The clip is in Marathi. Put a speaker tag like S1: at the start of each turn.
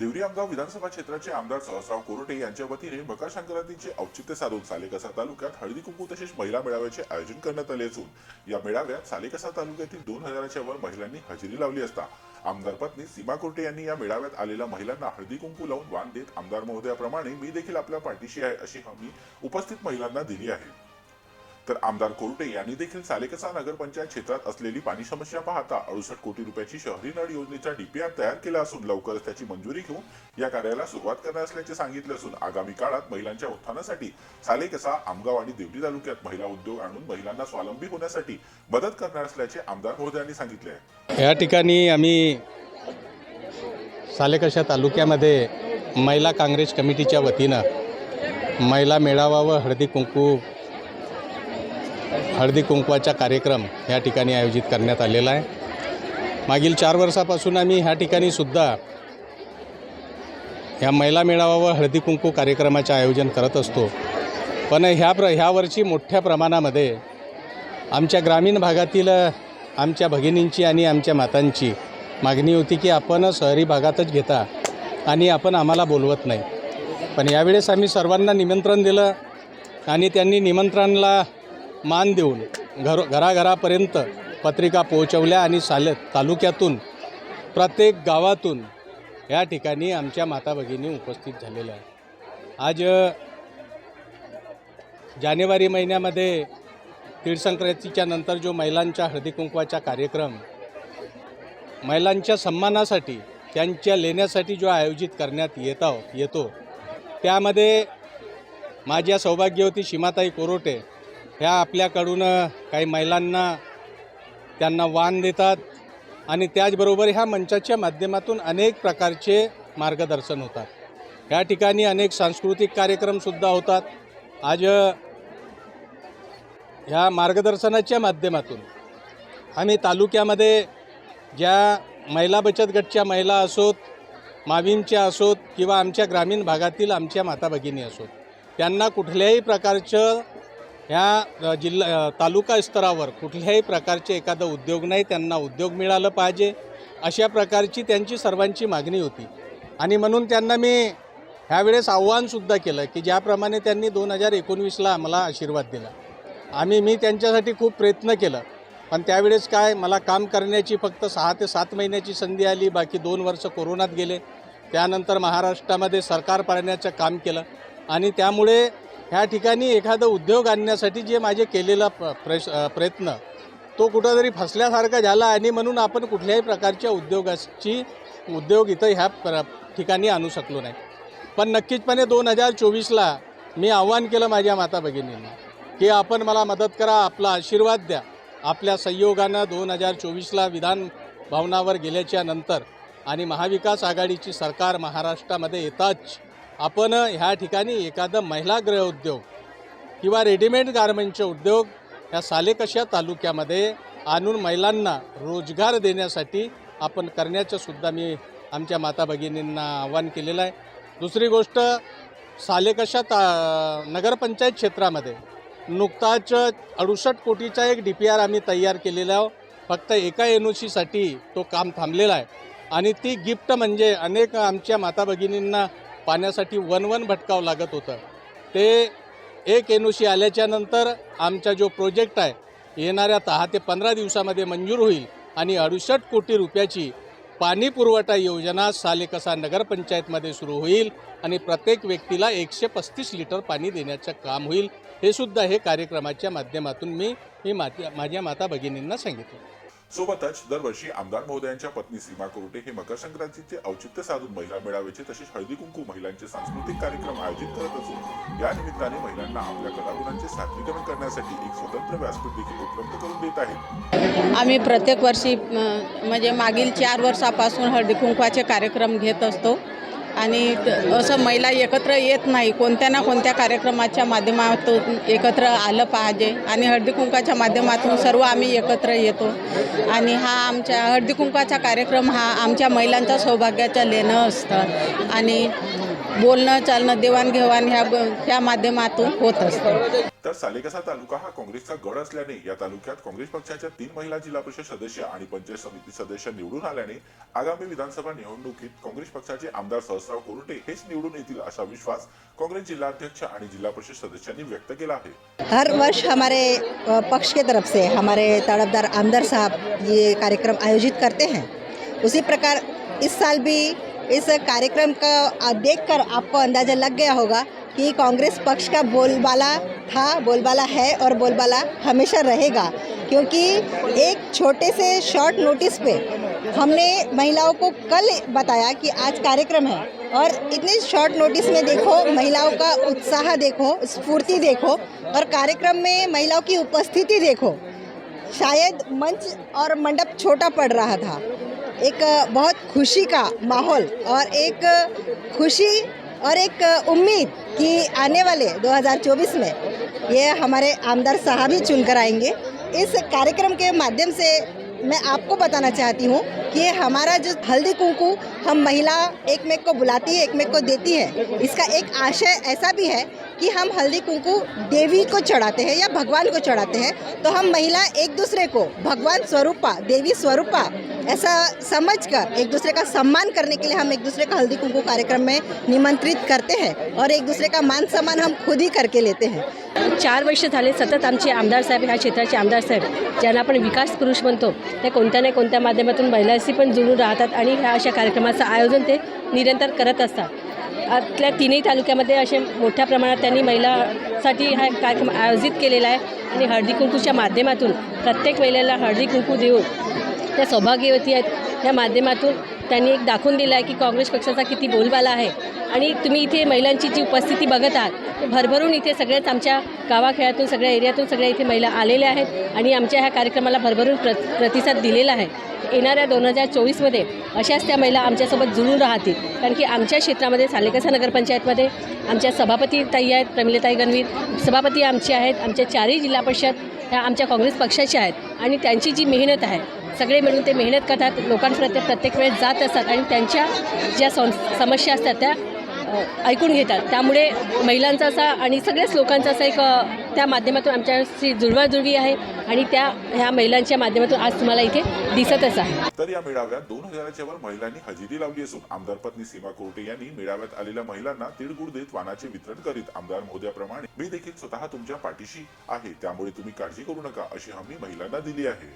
S1: देवरी आमगाव विधानसभा क्षेत्राचे आमदार सहसराव कोरटे यांच्या वतीने मकर संक्रांतीचे औचित्य साधून सालेकसा तालुक्यात हळदी कुंकू तसेच महिला मेळाव्याचे आयोजन करण्यात आले असून या मेळाव्यात सालेकसा तालुक्यातील दोन हजाराच्या वर महिलांनी हजेरी लावली असता. आमदार पत्नी सीमा कोरटे यांनी या मेळाव्यात आलेल्या महिलांना हळदी कुंकू लावून वाण देत आमदार महोदयाप्रमाणे मी देखील आपल्या पाठीशी आहे अशी हमी उपस्थित महिलांना दिली आहे. तर आमदार कोरटे यांनी देखील सालेकसा नगरपंचायत क्षेत्रात असलेली पाणी समस्या पाहता अडुसष्ट कोटी रुपयाची शहरी नळ योजनेचा डीपीआर तयार केला असून लवकरच त्याची मंजुरी घेऊन या कार्याला सुरुवात करणार असल्याचे सांगितले असून आगामी काळात महिलांच्या उत्थानासाठी सालेकसा आमगाव आणि देवडी तालुक्यात महिला उद्योग आणून महिलांना स्वावलंबी होण्यासाठी मदत करणार असल्याचे आमदार महोदयांनी सांगितले आहे.
S2: या ठिकाणी आम्ही सालेकशा तालुक्यामध्ये महिला काँग्रेस कमिटीच्या वतीनं महिला मेळावा व हळदी कुंकू हळदी कुंकवाचा कार्यक्रम या ठिकाणी आयोजित करण्यात आलेला आहे. मागील चार वर्षापासून आम्ही ह्या ठिकाणी सुद्धा ह्या महिला मेळावा व हळदी कुंकू कार्यक्रमाचे आयोजन करत असतो. पण ह्या प्र ह्यावरची मोठ्या प्रमाणामध्ये आमच्या ग्रामीण भागातील आमच्या भगिनींची आणि आमच्या मातांची मागणी होती की आपण शहरी भागातच घेता आणि आपण आम्हाला बोलवत नाही. पण यावेळेस आम्ही सर्वांना निमंत्रण दिलं आणि त्यांनी निमंत्रणाला मान देऊन घर घराघरापर्यंत पत्रिका पोहोचवल्या आणि साले तालुक्यातून प्रत्येक गावातून या ठिकाणी आमच्या माता भगिनी उपस्थित झालेल्या आहेत. आज जानेवारी महिन्यामध्ये तीळसंक्रांतीच्या नंतर जो महिलांच्या हळदीकुंकवाचा कार्यक्रम महिलांच्या सन्मानासाठी त्यांच्या लेण्यासाठी जो आयोजित करण्यात येतो येतो त्यामध्ये माझ्या सौभाग्यवती शिमाताई कोरोटे ह्या आपल्याकडून काही महिलांना त्यांना वाण देतात आणि त्याचबरोबर ह्या मंचाच्या माध्यमातून अनेक प्रकारचे मार्गदर्शन होतात. या ठिकाणी अनेक सांस्कृतिक कार्यक्रमसुद्धा होतात. आज ह्या मार्गदर्शनाच्या माध्यमातून आम्ही तालुक्यामध्ये ज्या महिला बचत गटच्या महिला असोत मावींच्या असोत किंवा आमच्या ग्रामीण भागातील आमच्या माता भगिनी असोत त्यांना कुठल्याही प्रकारचं ह्या जिल्हा तालुका स्तरावर कुठल्याही प्रकारचे एखादं उद्योग नाही त्यांना उद्योग मिळालं पाहिजे अशा प्रकारची त्यांची सर्वांची मागणी होती. आणि म्हणून त्यांना मी ह्यावेळेस आव्हानसुद्धा केलं की ज्याप्रमाणे त्यांनी दोन हजार एकोणवीसला आम्हाला आशीर्वाद दिला. आम्ही मी त्यांच्यासाठी खूप प्रयत्न केलं पण त्यावेळेस काय मला काम करण्याची फक्त सहा ते सात महिन्याची संधी आली बाकी दोन वर्ष कोरोनात गेले. त्यानंतर महाराष्ट्रामध्ये सरकार पाडण्याचं काम केलं. आणि त्यामुळे ह्या ठिकाणी एखादा उद्योग आणण्यासाठी जे माझे केलेला प्रश प्रयत्न तो कुठंतरी फसल्यासारखा झाला आणि म्हणून आपण कुठल्याही प्रकारच्या उद्योगाची उद्योग इथं ह्या प्र ठिकाणी आणू शकलो नाही. पण नक्कीचपणे दोन हजार चोवीसला मी आव्हान केलं माझ्या माता भगिनींना की आपण मला मदत करा आपला आशीर्वाद द्या. आपल्या संयोगानं दोन हजार चोवीसला विधान भवनावर गेल्याच्यानंतर आणि महाविकास आघाडीची सरकार महाराष्ट्रामध्ये येताच आपण ह्या ठिकाणी एखादं महिला गृह उद्योग किंवा रेडीमेड गारमेंटचे उद्योग ह्या सालेकशा तालुक्यामध्ये आणून महिलांना रोजगार देण्यासाठी आपण करण्याचं सुद्धा मी आमच्या माता भगिनींना आव्हान केलेलं आहे. दुसरी गोष्ट सालेकशा ता नगरपंचायत क्षेत्रामध्ये नुकताच अडुसष्ट कोटीचा एक डी पी आर आम्ही तयार केलेला आहोत फक्त एका एन ओ सीसाठी तो काम थांबलेला आहे. आणि ती गिफ्ट म्हणजे अनेक आमच्या माता भगिनींना पाण्यासाठी वन वन भटकावं लागत होतं. ते एक एन ओ सी आल्याच्यानंतर आमचा जो प्रोजेक्ट आहे येणाऱ्या दहा ते पंधरा दिवसामध्ये मंजूर होईल आणि अडुसष्ट कोटी रुपयाची पाणी पुरवठा योजना सालेकसा नगरपंचायतमध्ये सुरू होईल आणि प्रत्येक व्यक्तीला एकशे पस्तीस लिटर पाणी देण्याचं काम होईल. हे सुद्धा हे कार्यक्रमाच्या माध्यमातून मी मी माझ्या माझ्या माता भगिनींना सांगितलं.
S1: सोबतच दरवर्षी आमदार महोदयांच्या पत्नी सीमा कोरटे हे मकर संक्रांतीचे औचित्य साधून महिला मेळाव्याचे तसेच हळदी कुंकू महिलांचे सांस्कृतिक कार्यक्रम आयोजित करत असून या निमित्ताने महिलांना आपल्या कलागुणांचे सादरीकरण करण्यासाठी एक स्वतंत्र व्यासपीठ देखील उपलब्ध करून देत आहे.
S3: आम्ही प्रत्येक वर्षी म्हणजे मागील चार वर्षापासून हळदी कुंकवाचे कार्यक्रम घेत असतो. आणि असं महिला एकत्र येत नाही. कोणत्या ना कोणत्या कार्यक्रमाच्या माध्यमातून एकत्र आलं पाहिजे. आणि हळदीकुंकाच्या माध्यमातून सर्व आम्ही एकत्र येतो. आणि हा आमच्या हळदीकुंकाचा कार्यक्रम हा आमच्या महिलांचा सौभाग्याचं लेणं असतं. आणि बोलणं चालणं देवाणघेवाण ह्या ब- ह्या माध्यमातून होत असतं.
S1: तर सालेकसा तालुका हा काँग्रेसचा गड असल्याने या तालुक्यात काँग्रेस पक्षाच्या तीन महिला जिल्हा परिषद सदस्य आणि पंचायत समिती सदस्य निवडून आल्याने आगामी विधानसभा निवडणुकीत काँग्रेस पक्षाचे आमदार सहसराव कोरटे हेच निवडून येतील असा विश्वास काँग्रेस जिल्हाध्यक्ष आणि जिल्हा परिषद सदस्यांनी व्यक्त केला आहे.
S4: हर वर्ष हमारे पक्ष के तरफ से हमारे तड़पदार आमदार साहब ये कार्यक्रम आयोजित करते हैं। उसी प्रकार इस साल भी इस कार्यक्रम का देखकर आपको अंदाज़ा लग गया होगा कि कांग्रेस पक्ष का बोलबाला था, बोलबाला है और बोलबाला हमेशा रहेगा। क्योंकि एक छोटे से शॉर्ट नोटिस पे हमने महिलाओं को कल बताया कि आज कार्यक्रम है और इतने शॉर्ट नोटिस में देखो, महिलाओं का उत्साह देखो, स्फूर्ति देखो और कार्यक्रम में महिलाओं की उपस्थिति देखो। शायद मंच और मंडप छोटा पड़ रहा था। एक बहुत खुशी का माहौल और एक खुशी और एक उम्मीद कि आने वाले 2024 में ये हमारे आमदार साहब ही चुनकर आएँगे। इस कार्यक्रम के माध्यम से मैं आपको बताना चाहती हूँ कि हमारा जो हल्दी कुंकू हम महिला एक मेक को बुलाती है एक मेक को देती है, इसका एक आशय ऐसा भी है कि हम हल्दी कुंकू देवी को चढ़ाते हैं या भगवान को चढ़ाते हैं तो हम महिला एक दूसरे को भगवान स्वरूपा, देवी स्वरूपा ऐसा समझकर एक दूसरे का सम्मान करने के लिए हम एक दूसरे का हल्दी कुंकू कार्यक्रम में निमंत्रित करते हैं और एक दूसरे का मान सम्मान हम खुद ही करके लेते हैं।
S5: चार वर्ष झाले सतत आमचे आमदार साहेब ह्या क्षेत्राचे आमदार साहेब ज्यांना आपण विकास पुरुष म्हणतो त्या कोणत्या ना कोणत्या माध्यमातून महिलांशी पण जुळून राहतात आणि ह्या अशा कार्यक्रमाचं आयोजन ते निरंतर करत असतात. आतल्या तिन्ही तालुक्यामध्ये असे मोठ्या प्रमाणात त्यांनी महिलासाठी हा कार्यक्रम आयोजित केलेला आहे आणि हळदी कुंकूच्या माध्यमातून प्रत्येक महिलेला हळदी कुंकू देऊन त्या सौभाग्यवती आहेत. या माध्यमातून त्यांनी एक दाखवून दिलं आहे की काँग्रेस पक्षाचा किती बोलबाला आहे. आणि तुम्ही इथे महिलांची जी उपस्थिती बघत आहात भरभरून इथे सगळ्याच आमच्या गावाखेळातून सगळ्या एरियातून सगळ्या इथे महिला आलेल्या आहेत आणि आमच्या ह्या कार्यक्रमाला भरभरून प्र प्रतिसाद दिलेला आहे. येणाऱ्या दोन हजार चोवीसमध्ये अशाच त्या महिला आमच्यासोबत जुळून राहतील. कारण की आमच्या क्षेत्रामध्ये सालेकसा नगरपंचायतमध्ये आमच्या सभापती ताई आहेत प्रमिलताई गणवीर सभापती आमचे आहेत आमच्या चारही जिल्हा परिषद ह्या आमच्या काँग्रेस पक्षाच्या आहेत. आणि त्यांची जी मेहनत आहे सगळे मिळून ते मेहनत करतात. लोकांपर्यंत प्रत्येक वेळेस जात असतात आणि त्यांच्या ज्या सं समस्या असतात त्या ऐकून घेतात. त्यामुळे महिलांचा असा आणि सगळ्याच लोकांचा असा एक त्या माध्यमातून आमच्याशी जुळवाजुळवी आहे आणि त्या ह्या महिलांच्या माध्यमातून आज तुम्हाला इथे दिसतच आहे.
S1: तर या मेळाव्यात दोन हजाराच्या वर महिलांनी हजेरी लावली असून आमदार पत्नी सीमा कोर्टे यांनी मेळाव्यात आलेल्या महिलांना तिळगुळ देत वानाचे वितरण करीत आमदार महोदयाप्रमाणे मी देखील स्वतः तुमच्या पाठीशी आहे. त्यामुळे तुम्ही काळजी करू नका अशी हमी महिलांना दिली आहे.